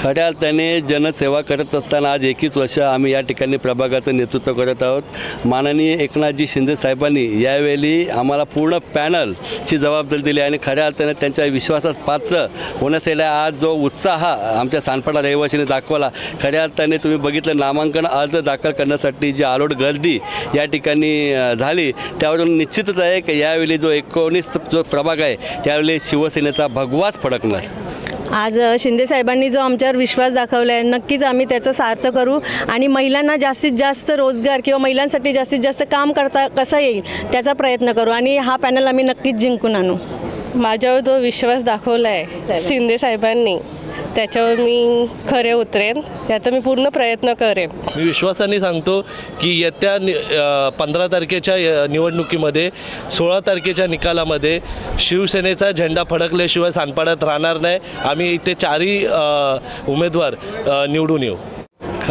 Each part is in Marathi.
खऱ्या अर्थाने जनसेवा करत असताना आज एकवीस वर्ष आम्ही या ठिकाणी प्रभागाचं नेतृत्व करत आहोत. माननीय एकनाथजी शिंदे साहेबांनी यावेळी आम्हाला पूर्ण पॅनलची जबाबदारी दिली आणि खऱ्या अर्थाने त्यांच्या विश्वासास पात्र होण्यासाठी आज जो उत्साह आमच्या सानपाडा रहिवासीने दाखवला खऱ्या अर्थाने तुम्ही बघितलं नामांकन अर्ज दाखल करण्यासाठी जी आलोट गर्दी या ठिकाणी झाली त्यावरून निश्चितच आहे की यावेळी जो एकोणीस जो प्रभाग आहे त्यावेळी शिवसेनेचा भगवाच फडकणार. आज शिंदे साहेबांनी जो आमच्यावर विश्वास दाखवला आहे नक्कीच आम्ही त्याचं सार्थ करू. आणि महिलांना जास्तीत जास्त रोजगार किंवा महिलांसाठी जास्तीत जास्त काम करता कसं येईल त्याचा प्रयत्न करू. आणि हा पॅनल आम्ही नक्कीच जिंकून आणू. माझ्यावर जो विश्वास दाखवला आहे शिंदे साहेबांनी. त्याच्यावर मी खरे उतरेन. याचा मी पूर्ण प्रयत्न करेन. मी विश्वासाने सांगतो की येत्या नि पंधरा तारखेच्या निवडणुकीमध्ये सोळा तारखेच्या निकालामध्ये शिवसेनेचा झेंडा फडकल्याशिवाय सानपाड्यात राहणार नाही. आम्ही इथे चारही उमेदवार निवडून येऊ.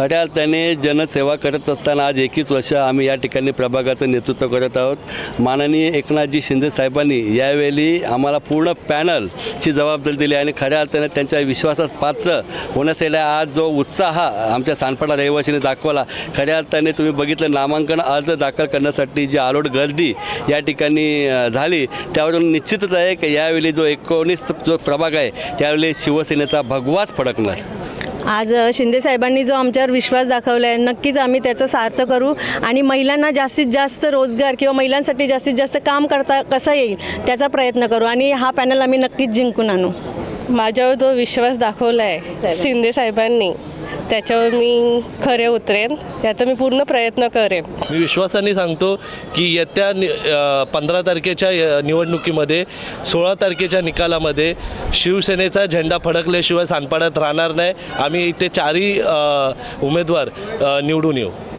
खऱ्या अर्थाने जनसेवा करत असताना आज एकवीस वर्ष आम्ही या ठिकाणी प्रभागाचं नेतृत्व करत आहोत. माननीय एकनाथजी शिंदे साहेबांनी यावेळी आम्हाला पूर्ण पॅनलची जबाबदारी दिली आणि खऱ्या अर्थाने त्यांच्या विश्वासास पात्र होण्यासाठी आज जो उत्साह आमच्या सानपाडा रहिवासीने दाखवला खऱ्या अर्थाने तुम्ही बघितलं नामांकन अर्ज दाखल करण्यासाठी जी आलोट गर्दी या ठिकाणी झाली त्यावरून निश्चितच आहे की यावेळी जो एकोणीस जो प्रभाग आहे त्यावेळी शिवसेनेचा भगवाच फडकणार. आज शिंदे साहेबांनी जो आमच्यावर विश्वास दाखवला आहे नक्कीच आम्ही त्याचं सार्थ करू. आणि महिलांना जास्तीत जास्त रोजगार किंवा महिलांसाठी जास्तीत जास्त काम करता कसं येईल त्याचा प्रयत्न करू. आणि हा पॅनल आम्ही नक्कीच जिंकून आणू. माझ्यावर जो विश्वास दाखवला आहे शिंदे साहेबांनी त्याच्यावर मी खरे उतरेन याचा मी पूर्ण प्रयत्न करेन. मी विश्वासाने सांगतो की येत्या नि पंधरा तारखेच्या निवडणुकीमध्ये सोळा तारखेच्या निकालामध्ये शिवसेनेचा झेंडा फडकल्याशिवाय सानपाड्यात राहणार नाही. आम्ही इथे चारही उमेदवार निवडून येऊ.